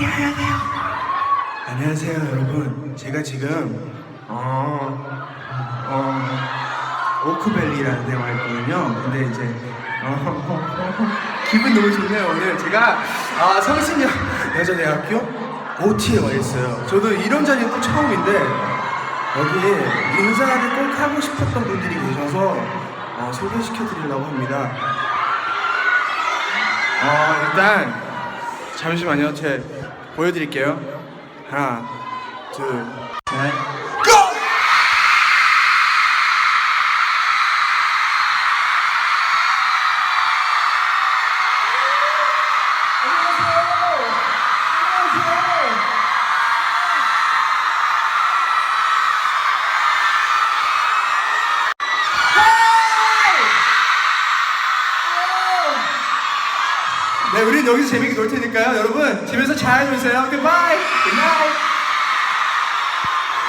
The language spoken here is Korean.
해야 돼요. 안녕하세요, 여러분. 제가 지금 어, 어, 오크밸리라는 데 와 있거든요. 근데 이제 어, 기분 너무 좋네요. 오늘 제가 아, 성신여 여자대학교 OT에 와 있어요. 저도 이런 자리는 또 처음인데 여기에 인사를 꼭 하고 싶었던 분들이 계셔서 어, 소개시켜 드리려고 합니다. 어, 일단 잠시만요. 제 보여드릴게요. 하나, 둘, 셋, 네, 우린 여기서 재밌게 놀 테니까요. 여러분, 집에서 잘 노세요. 굿바이!